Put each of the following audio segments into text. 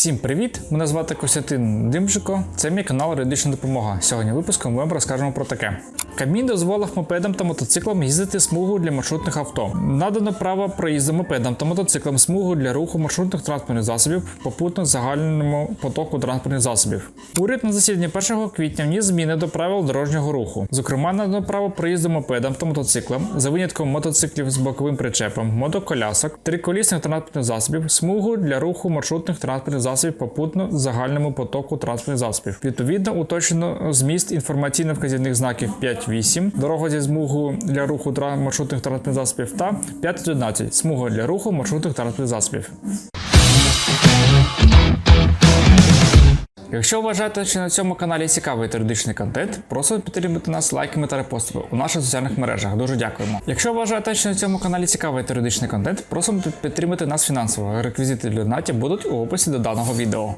Всім привіт! Мене звати Костянтин Димжико. Це мій канал Юридична допомога. Сьогодні випуском ми вам розкажемо про таке. Кабмін дозволив мопедам та мотоциклам їздити смугу для маршрутних авто. Надано право проїзду мопедам та мотоциклам смугу для руху маршрутних транспортних засобів попутно загальному потоку транспортних засобів. Уряд на засіданні 1 квітня вніс зміни до правил дорожнього руху. Зокрема, надано право проїзду мопедам та мотоциклам за винятком мотоциклів з боковим причепом, мотоколясок, триколісних транспортних засобів, смугу для руху маршрутних транспортних засобів попутно загальному потоку транспортних засобів. Відповідно, уточнено зміст інформаційно-вказівних знаків 5.8, дорога зі смугу для руху маршрутних транспортних засобів та 5.11 смуга для руху маршрутних транспортних засобів. Якщо вважаєте, що на цьому каналі цікавий юридичний контент, просимо підтримати нас лайками та репостами у наших соціальних мережах. Дуже дякуємо. Якщо вважаєте, що на цьому каналі цікавий юридичний контент, просимо підтримати нас фінансово. Реквізити для донатів будуть у описі до даного відео.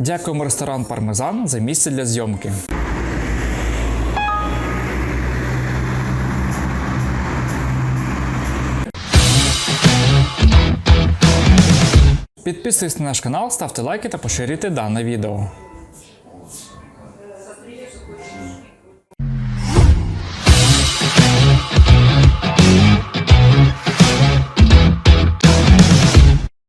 Дякуємо ресторан Пармезан за місце для зйомки. Підписуйтесь на наш канал, ставте лайки та поширюйте дане відео.